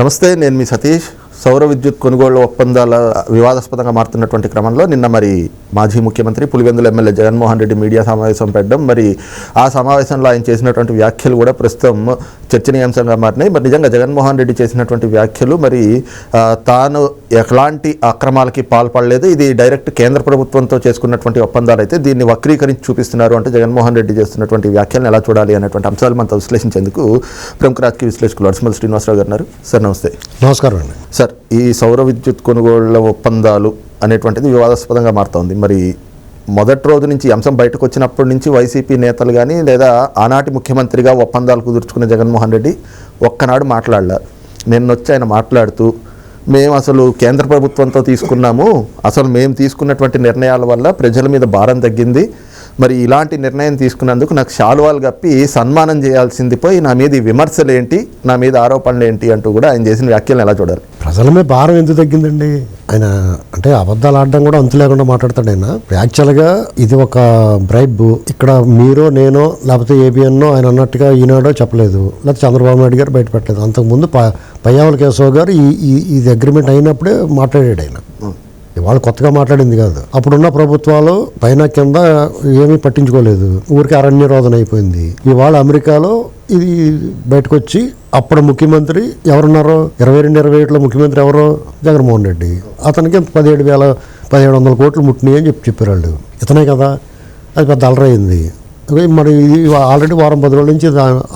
నమస్తే నేను మీ సతీష్. సౌర విద్యుత్ కొనుగోళ్ళ ఒప్పందాల వివాదాస్పదంగా మారుతున్నటువంటి క్రమంలో నిన్న మరి మాజీ ముఖ్యమంత్రి పులివెందుల ఎమ్మెల్యే జగన్మోహన్ రెడ్డి మీడియా సమావేశం పెట్టడం మరి ఆ సమావేశంలో ఆయన చేసినటువంటి వ్యాఖ్యలు కూడా ప్రస్తుతం చర్చనీయాంశంగా మారినాయి. మరి నిజంగా జగన్మోహన్ రెడ్డి చేసినటువంటి వ్యాఖ్యలు మరి తాను ఎలాంటి అక్రమాలకి పాల్పడలేదు. ఇది డైరెక్ట్ కేంద్ర ప్రభుత్వంతో చేసుకున్నటువంటి ఒప్పందాలు అయితే దీన్ని వక్రీకరించి చూపిస్తున్నారు అంటే జగన్మోహన్ రెడ్డి చేస్తున్నటువంటి వ్యాఖ్యలను ఎలా చూడాలి అనేటువంటి అంశాలు మనతో విశ్లేషించేందుకు ప్రముఖ రాజకీయ విశ్లేషకులు అడిసిమల్ శ్రీనివాసరావు గారు సార్ నమస్తే. నమస్కారం అండి. సార్ ఈ సౌర విద్యుత్ కొనుగోళ్ళ ఒప్పందాలు అనేటువంటిది వివాదాస్పదంగా మారుతోంది మరి మొదటి రోజు నుంచి అంశం బయటకు వచ్చినప్పటి నుంచి వైసీపీ నేతలు కానీ లేదా ఆనాటి ముఖ్యమంత్రిగా ఒప్పందాలు కుదుర్చుకున్న జగన్మోహన్ రెడ్డి ఒక్కనాడు మాట్లాడలే. నిన్న వచ్చి ఆయన మాట్లాడుతూ మేము అసలు కేంద్ర ప్రభుత్వంతో తీసుకున్నాము. అసలు మేము తీసుకున్నటువంటి నిర్ణయాల వల్ల ప్రజల మీద భారం తగ్గింది. మరి ఇలాంటి నిర్ణయం తీసుకున్నందుకు నాకు శాలువాలు కప్పి సన్మానం చేయాల్సింది పోయి నా మీద విమర్శలు ఏంటి నా మీద ఆరోపణలు ఏంటి అంటూ కూడా ఆయన చేసిన వ్యాఖ్యలను ఎలా చూడాలి? ప్రజల మీద భారం ఎందుకు తగ్గిందండి? ఆయన అంటే అబద్ధాలు ఆడడం కూడా అంతు లేకుండా మాట్లాడతాడు ఆయన. యాక్చువల్గా ఇది ఒక బ్రైబ్. ఇక్కడ మీరో నేనో లేకపోతే ఏబిఎన్నో ఆయన అన్నట్టుగా ఈనాడో చెప్పలేదు. లేకపోతే చంద్రబాబు నాయుడు గారు బయట పెట్టలేదు అంతకుముందు ప పయ్యావల కేశవ్ గారు ఈ- ఇది అగ్రిమెంట్ అయినప్పుడే మాట్లాడాడు ఆయన. వాళ్ళు కొత్తగా మాట్లాడింది కాదు. అప్పుడున్న ప్రభుత్వాలు పైన కింద ఏమీ పట్టించుకోలేదు. ఊరికి అరణ్య రోధన అయిపోయింది. ఇవాళ అమెరికాలో ఇది బయటకు వచ్చి అప్పుడు ముఖ్యమంత్రి ఎవరున్నారో ఇరవై రెండు ఇరవై ఏడులో ముఖ్యమంత్రి ఎవరో జగన్మోహన్ రెడ్డి. అతనికి పదిహేడు వేల పదిహేడు వందల కోట్లు ముట్టినాయి అని చెప్పి చెప్పారు వాళ్ళు. ఇతనే కదా. అది పెద్ద అలరైంది మరి ఇది ఆల్రెడీ వారం పది రోజుల నుంచి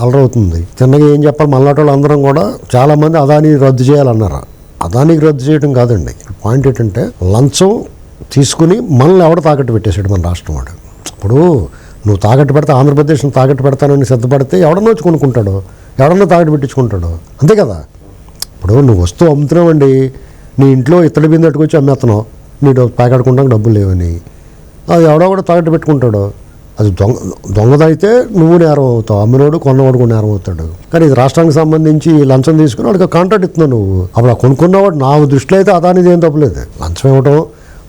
అలరవుతుంది చిన్నగా ఏం చెప్పాలి? మళ్ళాటోళ్ళు అందరం కూడా చాలామంది అదాని రద్దు చేయాలన్నారు. అదానికి రద్దు చేయడం కాదండి. పాయింట్ ఏంటంటే లంచం తీసుకుని మనల్ని ఎవడ తాకట్టు పెట్టేశాడు మన రాష్ట్రం వాడు. ఇప్పుడు నువ్వు తాకట్టు పెడితే ఆంధ్రప్రదేశ్ని తాకట్టు పెడతానని సిద్ధపడితే ఎవడన్నా వచ్చి కొనుక్కుంటాడు? ఎవడన్నా తాకట్టు పెట్టించుకుంటాడు? అంతే కదా? ఇప్పుడు నువ్వు వస్తువు అమ్ముతున్నావండి. నీ ఇంట్లో ఇత్తడి బిందెట్టుకొచ్చి అమ్మేస్తున్నావు నీ డబ్బు ప్యాకెట్టుకుంటానికి డబ్బులు లేవని. అది ఎవడో కూడా తాకట్టు పెట్టుకుంటాడు. అది దొంగ దొంగదైతే నువ్వు నేరం అవుతావు అమ్మినోడు కొన్నవాడు కూడా నేరం అవుతాడు కానీ ఇది రాష్ట్రానికి సంబంధించి లంచం తీసుకుని వాడికి కాంట్రాక్ట్ ఇస్తున్నావు నువ్వు. అప్పుడు ఆ కొనుక్కున్నవాడు నా దృష్టిలో అయితే అదానిది ఏం తప్పలేదు లంచం ఇవ్వటం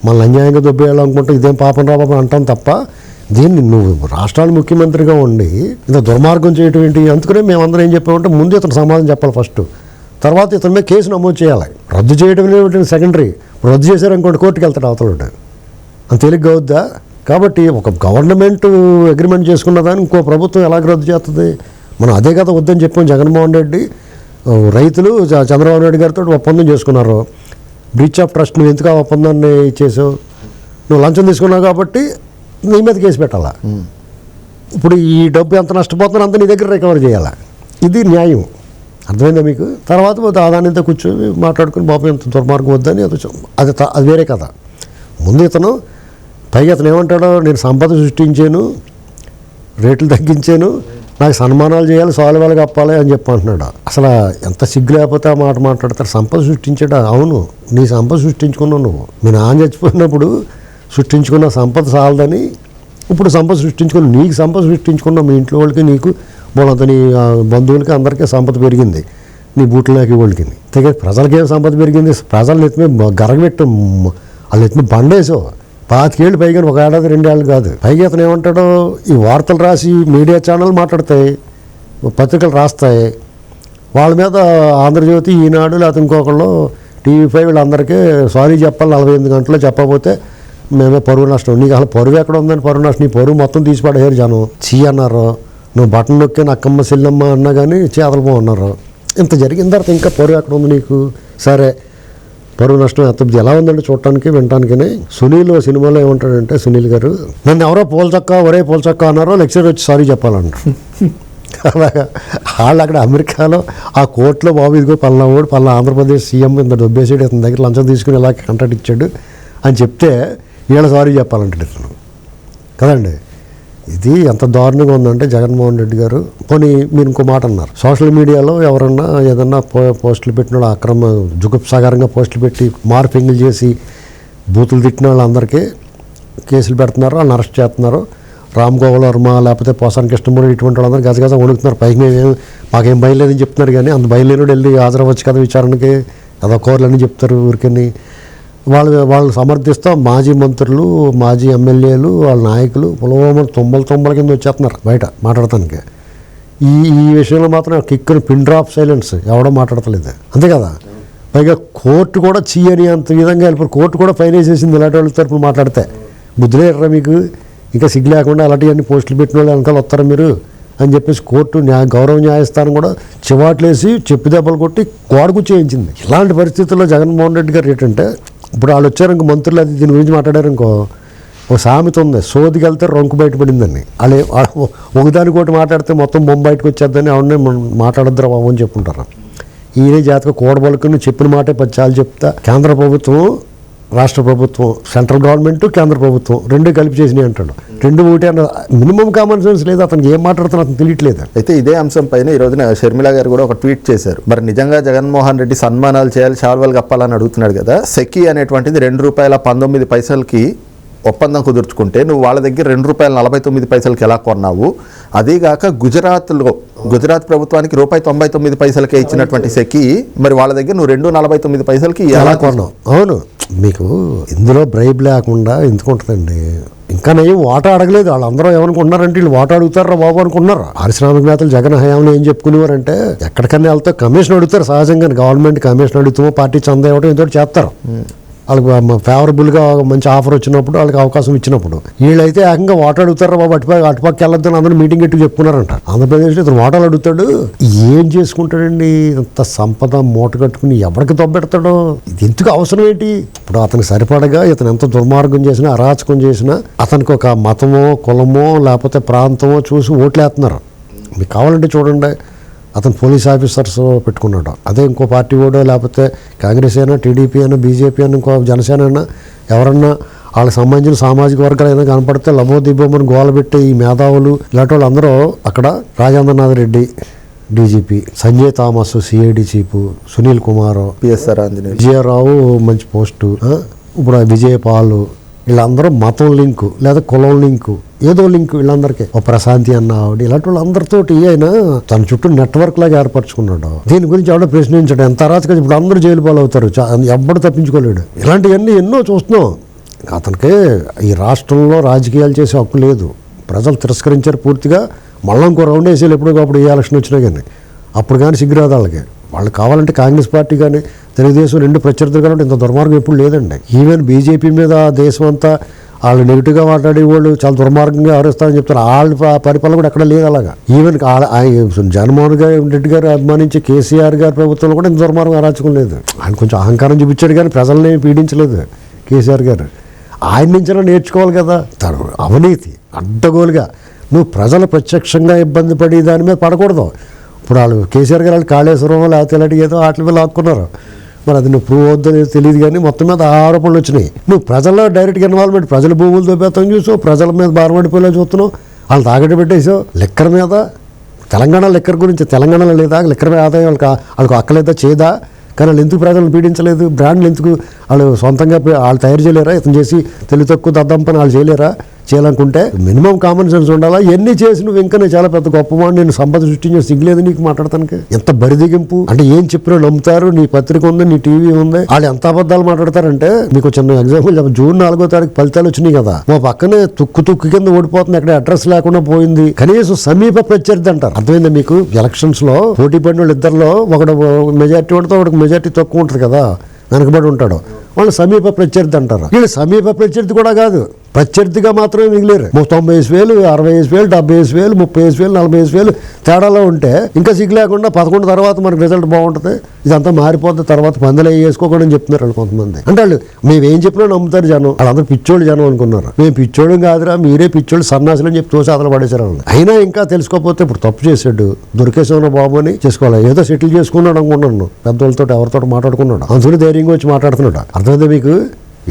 మళ్ళీ అన్యాయంగా దొబ్బేయాలనుకుంటే ఇదేం పాపం రా పాపం అంటాం తప్ప దీన్ని నువ్వు రాష్ట్రాల ముఖ్యమంత్రిగా ఉండి ఇంత దుర్మార్గం చేయటం ఏంటి? అందుకనే మేమందరం ఏం చెప్పామంటే ముందు ఇతను సమాధానం చెప్పాలి ఫస్ట్ తర్వాత ఇతని మీద కేసు నమోదు చేయాలి. రద్దు చేయడం అనేది సెకండరీ రద్దు చేశారనుకోండి కోర్టుకి వెళ్తాడు అవతలడు. అంత తేలిగ్గా అవుద్దా? కాబట్టి ఒక గవర్నమెంట్ అగ్రిమెంట్ చేసుకున్న దాన్ని ఇంకో ప్రభుత్వం ఎలాగ రద్దు చేస్తుంది? మనం అదే కదా వద్దని చెప్పాం జగన్మోహన్ రెడ్డి. రైతులు చ- చంద్రబాబు నాయుడు గారితో ఒప్పందం చేసుకున్నారు. బ్రీచ్ ఆఫ్ ట్రస్ట్ నువ్వు ఎందుకు ఆ ఒప్పందాన్ని ఇచ్చేసావు నువ్వు లంచం తీసుకున్నావు కాబట్టి నీ మీద కేసు పెట్టాలా? ఇప్పుడు ఈ డబ్బు ఎంత నష్టపోతుందో అంత నీ దగ్గర రికవర్ చేయాలా? ఇది న్యాయం. అర్థమైందా మీకు? తర్వాత పోతే కూర్చొని మాట్లాడుకుని బాబు ఎంత దుర్మార్గం వద్దని అది అది అది వేరే కథ. ముందు ఇతను పైగా అతను ఏమంటాడో నేను సంపద సృష్టించాను రేట్లు తగ్గించాను నాకు సన్మానాలు చేయాలి సాల్వాలు కప్పాలి అని చెప్పి అంటున్నాడు అసలు ఎంత సిగ్గు లేకపోతే ఆ మాట మాట్లాడతారు సంపద సృష్టించాడు? అవును నీ సంపద సృష్టించుకున్నావు నువ్వు. మీ నాన్న చచ్చిపోయినప్పుడు సృష్టించుకున్న సంపద సాలదని ఇప్పుడు సంపద సృష్టించుకున్న నీకు సంపద సృష్టించుకున్న మీ ఇంట్లో వాళ్ళకి నీకు వాళ్ళంత నీ బంధువులకి అందరికీ సంపద పెరిగింది. నీ బూట్లకి వాళ్ళకి. తెగ ప్రజలకేం సంపద పెరిగింది? ప్రజలు ఎత్తుమే గరగబెట్టు వాళ్ళు ఎత్తున బండేసావు. పాతికేళ్ళు పైగా ఒక ఏడాది రెండేళ్ళు కాదు. పైగా అతను ఏమంటాడో ఈ వార్తలు రాసి మీడియా ఛానల్ మాట్లాడతాయి పత్రికలు రాస్తాయి. వాళ్ళ మీద ఆంధ్రజ్యోతి ఈనాడు లేకపోతే ఇంకొకళ్ళు టీవీ ఫైవ్ వీళ్ళందరికీ సారీ చెప్పాలి నలభై ఎనిమిది గంటల్లో చెప్పకపోతే మేమే పరువు నష్టం. నీకు అసలు పరువు ఎక్కడ ఉందని పరువు నష్టం. నీ పరువు మొత్తం తీసి పడేయారు జనం. చీ అన్నారు. నువ్వు బటన్ నొక్కి నక్కమ్మ సెల్లమ్మ అన్నా కానీ చేతలమ్మ అన్నారు ఇంత జరిగిన తర్వాత ఇంకా పరువు ఎక్కడ ఉంది నీకు? సరే. పరువు నష్టం ఎంత ఎలా ఉందండి చూడటానికి వినటానికి సునీల్ సినిమాలో ఏమంటాడంటే సునీల్ గారు నన్ను ఎవరో పోల్చక్క ఒరే పోల్చక్క అన్నారో లెక్చర్ వచ్చి సారీ చెప్పాలంటారు అలాగా వాళ్ళు అక్కడ అమెరికాలో ఆ కోర్టులో బాబు ఇదిగో పల్నాడు పల్లా ఆంధ్రప్రదేశ్ సీఎం ఇంత డబ్బేసాడు ఇతని దగ్గర లంచం తీసుకుని ఇలా కంటాక్ట్ ఇచ్చాడు అని చెప్తే వీళ్ళ సారీ చెప్పాలంటాడు ఇతను. కదండి? ఇది ఎంత దారుణంగా ఉందంటే జగన్మోహన్ రెడ్డి గారు పోనీ మీరు ఇంకో మాట అన్నారు. సోషల్ మీడియాలో ఎవరన్నా ఏదన్నా పో పోస్టులు పెట్టిన అక్రమ జుగుప్సాగరంగా పోస్టులు పెట్టి మార్పింగ్లు చేసి బూతులు తిట్టిన వాళ్ళందరికీ కేసులు పెడుతున్నారు వాళ్ళని అరెస్ట్ చేస్తున్నారు. రామ్ గోపాల్ వర్మ లేకపోతే పోసాని కృష్ణమూర్తి ఇటువంటి వాళ్ళందరూ గజగజ వణుకుతున్నారు. పైకి మేము మాకేం భయం లేదని చెప్తున్నారు కానీ అంత భయం లేని వెళ్ళి హాజరవచ్చు కదా విచారణకి అదో కోర్లని చెప్తారు ఊరికని. వాళ్ళు వాళ్ళు సమర్థిస్తూ. మాజీ మంత్రులు మాజీ ఎమ్మెల్యేలు వాళ్ళ నాయకులు పులవామ తొంభల తుమ్మల కింద వచ్చేస్తున్నారు బయట మాట్లాడటానికి. ఈ ఈ విషయంలో మాత్రం కిక్కున పిన్ డ్రాప్ సైలెన్స్ ఎవడో మాట్లాడతలేదు. అంతే కదా? పైగా కోర్టు కూడా చీయని అంత విధంగా వెళ్ళిపోయి కోర్టు కూడా ఫైన్ వేసేసింది ఇలాంటి వాళ్ళ తరపున మాట్లాడితే. బుద్ధిలేరా మీకు? ఇంకా సిగ్గు లేకుండా అలాంటివన్నీ పోస్టులు పెట్టిన వాళ్ళు వెనకాల వస్తారా మీరు? అని చెప్పేసి కోర్టు న్యాయ గౌరవ న్యాయస్థానం కూడా చివాట్లేసి చెప్పు దెబ్బలు కొట్టి గోడకు చేయించింది. ఇలాంటి పరిస్థితుల్లో జగన్మోహన్ రెడ్డి గారు ఏంటంటే ఇప్పుడు వాళ్ళు వచ్చారు ఇంకో మంత్రులు అది దీని గురించి మాట్లాడారు ఇంకో ఓ సామెత ఉంది. సోదికి వెళ్తే రొంకు బయటపడిందని వాళ్ళే ఒకదానికి ఒకటి మాట్లాడితే మొత్తం బొమ్మ బయటకు వచ్చేద్దని అవునే మాట్లాడద్దురా బాబు అని చెప్పుంటారు ఈయనే జాతక కూడబలుకుని చెప్పిన మాటే పచ్చాలు చెప్తా. కేంద్ర ప్రభుత్వం రాష్ట్ర ప్రభుత్వం సెంట్రల్ గవర్నమెంట్ కేంద్ర ప్రభుత్వం రెండూ కలిపి చేసినాయి అంటాడు. రెండు ఒకటి అన్న మినిమం కామన్ సెన్స్ లేదు అతనికి ఏం మాట్లాడుతున్నా అతను తెలియట్లేదు. అయితే ఇదే అంశం పైన ఈ రోజున షర్మిల గారు కూడా ఒక ట్వీట్ చేశారు. మరి నిజంగా జగన్మోహన్ రెడ్డి సన్మానాలు చేయాలి శాల్వాలు కప్పాలని అడుగుతున్నాడు కదా. సెకి అనేటువంటిది రెండు రూపాయల పంతొమ్మిది పైసలకి ఒప్పందం కుదుర్చుకుంటే నువ్వు వాళ్ళ దగ్గర రెండు రూపాయల నలభై తొమ్మిది పైసలకి ఎలా కొన్నావు? అదీగాక గుజరాత్లో గుజరాత్ ప్రభుత్వానికి రూపాయి తొంభై తొమ్మిది పైసలకే ఇచ్చినటువంటి సెకి మరి వాళ్ళ దగ్గర నువ్వు రెండు నలభై తొమ్మిది పైసలకి ఎలా ఎలా కొన్నాం అవును. మీకు ఇందులో బ్రైబ్ లేకుండా ఎందుకుంటుందండి? ఇంకా నేను వాటా అడగలేదు. వాళ్ళందరూ ఏమనుకుంటున్నారంటే వీళ్ళు వాటా అడుగుతారా బాబు అనుకున్నారు పారిశ్రామికవేత్తలు జగన్ హయాంలో ఏం చెప్పుకునేవారంటే ఎక్కడికన్నా వెళ్తే కమిషన్ అడుగుతారు సహజంగా గవర్నమెంట్ కమిషన్ అడుగుతామో పార్టీ చందా ఇవ్వడం ఏదో చేస్తారు. వాళ్ళకి ఫేవరబుల్గా మంచి ఆఫర్ వచ్చినప్పుడు వాళ్ళకి అవకాశం ఇచ్చినప్పుడు వీళ్ళైతే ఏకంగా వాటర్ అడుగుతారా బాబు అటుపక్క అటుపక్క వెళ్ళొద్దని అందరూ మీటింగ్ పెట్టి చెప్పుకున్నారంట. ఆంధ్రప్రదేశ్లో ఇతను వాటర్ అడుగుతాడు ఏం చేసుకుంటాడండి? ఇంత సంపద మూట కట్టుకుని ఎవరికి దొబ్బెడతాడో? ఇది ఎందుకు అవసరం ఏంటి? ఇప్పుడు అతనికి సరిపడగా ఇతను ఎంత దుర్మార్గం చేసినా అరాచకం చేసినా అతనికి ఒక మతమో కులమో లేకపోతే ప్రాంతమో చూసి ఓట్లేస్తున్నారు. మీకు కావాలంటే చూడండి. అతను పోలీస్ ఆఫీసర్స్ పెట్టుకున్నాడు. అదే ఇంకో పార్టీ కూడా లేకపోతే కాంగ్రెస్ అయినా టీడీపీ అయినా బీజేపీ అయినా ఇంకో జనసేన అయినా ఎవరన్నా వాళ్ళకి సంబంధించిన సామాజిక వర్గాలు ఏదైనా కనపడితే లబోదిబ్బోమని గోలబెట్టే ఈ మేధావులు ఇలాంటి వాళ్ళందరూ అక్కడ Rajendranath Reddy DGP Sanjay Thomas CID chief Sunil Kumar PSR Anjaneyulu. Vijayarao మంచి పోస్టు? ఇప్పుడు విజయపాల్ వీళ్ళందరూ మతం లింకు లేదా కులం లింకు. ఏదో లింక్ వీళ్ళందరికీ. ఒక ప్రశాంతి అన్న ఆవిడ ఇలాంటి వాళ్ళందరితోటి ఆయన తన చుట్టూ నెట్వర్క్ లాగా ఏర్పరచుకున్నాడు దీని గురించి ఎవడో ప్రశ్నించాడు ఎంత అరాచక ఇప్పుడు అందరూ జైలు పాలవుతారు ఎవ్వడు తప్పించుకోలేడు. ఇలాంటివన్నీ ఎన్నో చూస్తున్నాం. అతనికి ఈ రాష్ట్రంలో రాజకీయాలు చేసే హక్కు లేదు. ప్రజలు తిరస్కరించారు పూర్తిగా. మళ్ళీ ఇంకో రౌండ్ వేసేయాలి ఎప్పుడు అప్పుడు ఏ ఎలక్షన్ వచ్చినా కానీ అప్పుడు కానీ సిగ్గురాదు వాళ్ళకి వాళ్ళు కావాలంటే కాంగ్రెస్ పార్టీ కానీ తెలుగుదేశం రెండు ప్రత్యర్థులు కానీ ఇంత దుర్మార్గం ఎప్పుడు లేదండి. ఈవెన్ బీజేపీ మీద దేశం అంతా వాళ్ళు నెగిటివ్గా మాట్లాడే వాళ్ళు చాలా దుర్మార్గంగా వ్యవహరిస్తారని చెప్తారు వాళ్ళ పరిపాలన కూడా ఎక్కడ లేదు అలాగా. ఈవెన్ ఆయన జగన్మోహన్ రెడ్డి గారు అభిమానించి కేసీఆర్ గారి ప్రభుత్వంలో కూడా ఇంత దుర్మార్గం ఆరాచకం లేదు. ఆయన కొంచెం అహంకారం చూపించాడు కానీ ప్రజల్ని పీడించలేదు కేసీఆర్ గారు. ఆయన నుంచైనా నేర్చుకోవాలి కదా. తను అవినీతి అడ్డగోలుగా. నువ్వు ప్రజలు ప్రత్యక్షంగా ఇబ్బంది పడి దాని మీద పడకూడదు. ఇప్పుడు వాళ్ళు కేసీఆర్ గారు వాళ్ళు కాళేశ్వరం లేకపోతే ఇలాంటి ఏదో వాటి మీద లాక్కున్నారు. మరి అది నువ్వు ప్రూవ్ అవుద్దో తెలియదు కానీ మొత్తం మీద ఆరోపణలు వచ్చినాయి. నువ్వు ప్రజల్లో డైరెక్ట్గా ఇన్వాల్వ్మెంట్ ప్రజల భూములు దొబ్బేతం చూసావు ప్రజల మీద బారపడిపోయేలా చూస్తున్నావు వాళ్ళు తాగట్టు పెట్టేసావు లెక్కర్ మీద తెలంగాణ లెక్కర్ గురించి తెలంగాణలో లేదా లెక్కర్ మీద ఆదాయం వాళ్ళకి వాళ్ళకి అక్కలేదా చేదా? కానీ వాళ్ళు ఎందుకు ప్రజలను పీడించలేదు? బ్రాండ్లు ఎందుకు వాళ్ళు సొంతంగా వాళ్ళు తయారు చేయలేరా? ఇతను చేసి తెలివి తక్కువ దద్దంపని వాళ్ళు చేయలేరా? చేయాలనుకుంటే మినిమం కామన్ సెన్స్ ఉండాలా? ఎన్ని చేసి నువ్వు ఇంకా చాలా పెద్ద గొప్పవాడు నేను సంపద సృష్టించే సిగ్గులేదు నీకు మాట్లాడతానికి. ఎంత బరిదిగింపు అంటే ఏం చెప్పినా నమ్ముతారు నీ పత్రిక ఉంది నీ టీవీ ఉంది. వాళ్ళు ఎంత అబద్ధాలు మాట్లాడతారంటే మీకు చిన్న ఎగ్జాంపుల్ చెప్ప జూన్ నాలుగో తారీఖు ఫలితాలు వచ్చినాయి కదా. మా పక్కనే తుక్కు తుక్కు కింద ఓడిపోతుంది అక్కడ అడ్రస్ లేకుండా పోయింది. కనీసం సమీప ప్రత్యర్థి అంటారు. అర్థమైందా మీకు? ఎలక్షన్స్లో పోటీ పడిన వాళ్ళు ఇద్దరిలో ఒకడు మెజార్టీ ఉంటే ఒకటి మెజార్టీ తక్కువ ఉంటుంది కదా. వెనకబడి ఉంటాడు. వాళ్ళు సమీప ప్రత్యర్థి అంటారు. వీళ్ళు సమీప ప్రత్యర్థి కూడా కాదు. ప్రత్యర్థిగా మాత్రమే మిగిలేరు. తొంభై వేసు వేలు అరవై వేసు వేలు డెబ్బై వేసు వేలు ముప్పై వేసు వేలు నలభై వేసు వేలు తేడాలో ఉంటే ఇంకా సిగ్గు లేకుండా పదకొండు తర్వాత మనకు రిజల్ట్ బాగుంటుంది. ఇదంతా మారిపోతుంది తర్వాత పందెలు వేసుకోకూడదు చెప్తున్నారు వాళ్ళు కొంతమంది. అంటే వాళ్ళు మేమేం చెప్పినా నమ్ముతారు జనం. వాళ్ళందరూ పిచ్చోళ్ళు జనం అనుకున్నారు. మేము పిచ్చోళ్ళు కాదురా మీరే పిచ్చోళ్ళు సన్నాసులు అని చెప్పి తోసి అదలు పడేశారు అయినా ఇంకా తెలుసుకోకపోతే ఇప్పుడు తప్పు చేశాడు. దొరికేసాను బాబు అని చేసుకోవాలి. ఏదో సెటిల్ చేసుకున్నాడు అనుకున్నాను. పెద్దోళ్ళతో ఎవరితో మాట్లాడుకున్నాడు. అందులో ధైర్యంగా వచ్చి మాట్లాడుతున్నాడు. అర్థమైందా మీకు?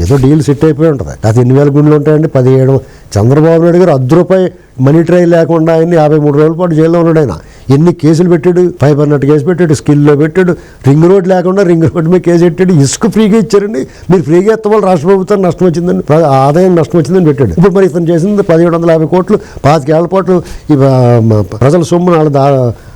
ఏదో డీల్ సెట్ అయిపోయి ఉంటుంది. లేకపోతే ఎన్ని వేల గుండెలు ఉంటాయండి? పదిహేడు. చంద్రబాబు నాయుడు గారు అర్ధ రూపాయి మనీ ట్రయల్ లేకుండా ఆయన్ని యాభై మూడు రోజుల పాటు జైల్లో ఉన్నాడు ఆయన. ఎన్ని కేసులు పెట్టాడు? ఫైవ్ హండ్రెడ్ కేసు పెట్టాడు స్కిల్లో పెట్టాడు రింగ్ రోడ్ లేకుండా రింగ్ రోడ్ మీద కేసు పెట్టాడు ఇసుక ఫ్రీగా ఇచ్చారండి. మీరు ఫ్రీగా ఇస్తాం రాష్ట్ర ప్రభుత్వం నష్టం వచ్చిందని ఆదాయం నష్టం వచ్చిందని పెట్టాడు. ఇప్పుడు మరి ఇతను చేసింది పదిహేడు వందల యాభై కోట్లు పాతికేళ్ళ పాటు ఈ ప్రజల సొమ్ము వాళ్ళు దా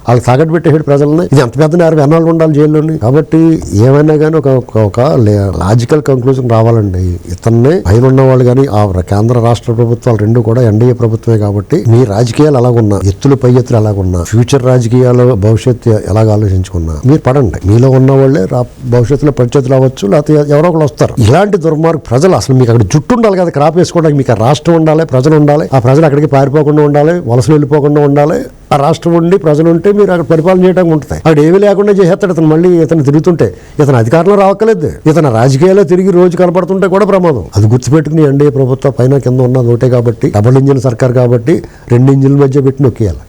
వాళ్ళకి తాగట్టు పెట్టేసాడు ప్రజల్ని. ఇది ఎంత పెద్ద నేరం ఎన్నాళ్ళు ఉండాలి జైల్లోని? కాబట్టి ఏమైనా కానీ ఒక ఒక- లాజికల్ కంక్లూజన్ రావాలండి. ఇతన్ని పైన ఉన్న వాళ్ళు కానీ ఆ కేంద్ర రాష్ట్ర ప్రభుత్వాలు రెండు కూడా ఎన్డీఏ ప్రభుత్వమే కాబట్టి మీ రాజకీయాలు ఎలాగున్నా ఎత్తులు పై ఎత్తులు ఎలాగున్నా ఫ్యూచర్ రాజకీయాలు భవిష్యత్తు ఎలాగ ఆలోచించుకున్నా మీరు పడండి. మీలో ఉన్న వాళ్ళే రా భవిష్యత్తులో పరిచయతులు అవ్వచ్చు లేకపోతే ఎవరో ఒకరు వస్తారు. ఇలాంటి దుర్మార్గ ప్రజలు అసలు మీకు అక్కడ జుట్టు ఉండాలి కదా క్రాప్ వేసుకోవడానికి మీకు ఆ రాష్ట్రం ఉండాలి ప్రజలు ఉండాలి ఆ ప్రజలు అక్కడికి పారిపోకుండా ఉండాలి వలసలు వెళ్ళిపోకుండా ఉండాలి ఆ రాష్ట్రం ఉండి ప్రజలు ఉంటే మీరు అక్కడ పరిపాలన చేయడానికి ఉంటుంది అక్కడ ఏమీ లేకుండా చేసేస్తాడు ఇతను. మళ్ళీ ఇతను తిరుగుతుంటే ఇతను అధికారంలో రావక్కలేదు ఇతను రాజకీయాల్లో తిరిగి రోజు కనపడుతుంటే కూడా ప్రమాదం. అది గుర్తుపెట్టుకుని ఎన్డీఏ ప్రభుత్వం పైన కింద ఉన్న ఒకటే కాబట్టి డబుల్ ఇంజిన్ సర్కార్ కాబట్టి రెండు ఇంజిన్ల మధ్య పెట్టి నొక్కేయాలి.